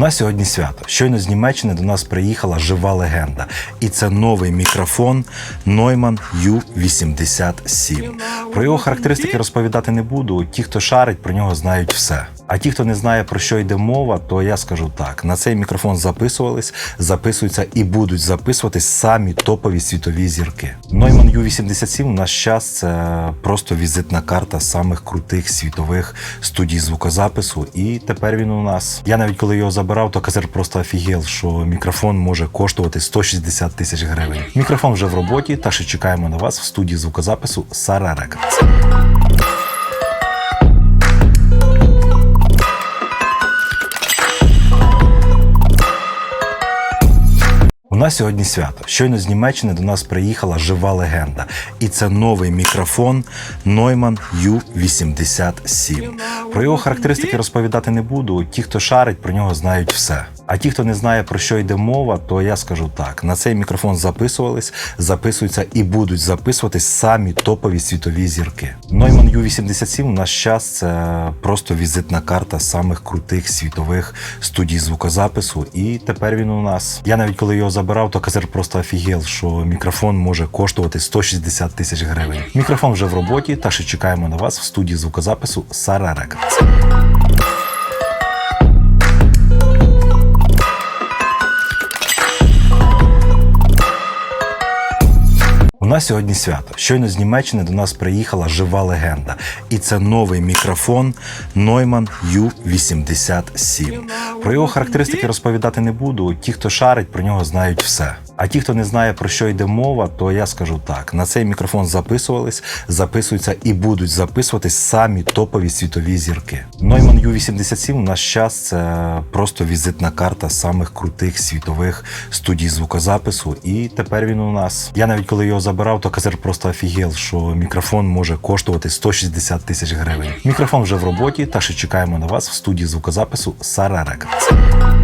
нас сьогодні свято. Щойно з Німеччини до нас приїхала жива легенда. І це новий мікрофон Neumann U87. Про його характеристики розповідати не буду. Ті, хто шарить, про нього знають все. А ті, хто не знає про що йде мова, то я скажу так: на цей мікрофон записувались, записуються і будуть записуватись самі топові світові зірки. Neumann U87 у наш час це просто візитна карта самих крутих світових студій звукозапису. І тепер він у нас. Я навіть коли його забирав, то казер просто офігел, що мікрофон може коштувати 160 тисяч гривень. Мікрофон вже в роботі, та що чекаємо на вас в студії звукозапису Сара Records. Нас сьогодні свято. Щойно з Німеччини до нас приїхала жива легенда. І це новий мікрофон Neumann U87. Про його характеристики розповідати не буду. Ті, хто шарить, про нього знають все. А ті, хто не знає про що йде мова, то я скажу так: на цей мікрофон записувались, записуються і будуть записуватись самі топові світові зірки. Neumann U87 у наш час це просто візитна карта самих крутих світових студій звукозапису. І тепер він у нас. Я навіть коли його забирав, то казер просто офігел, що мікрофон може коштувати 160 тисяч гривень. Мікрофон вже в роботі, та що чекаємо на вас в студії звукозапису Сара Records. Нас сьогодні свято. Щойно з Німеччини до нас приїхала жива легенда. І це новий мікрофон Neumann U87. Про його характеристики розповідати не буду. Ті, хто шарить, про нього знають все. А ті, хто не знає про що йде мова, то я скажу так: на цей мікрофон записувались, записуються і будуть записуватись самі топові світові зірки. Neumann U87 у наш час це просто візитна карта самих крутих світових студій звукозапису. І тепер він у нас. Я навіть коли його забирав, то казер просто офігел, що мікрофон може коштувати 160 тисяч гривень. Мікрофон вже в роботі, та що чекаємо на вас в студії звукозапису Сара Records.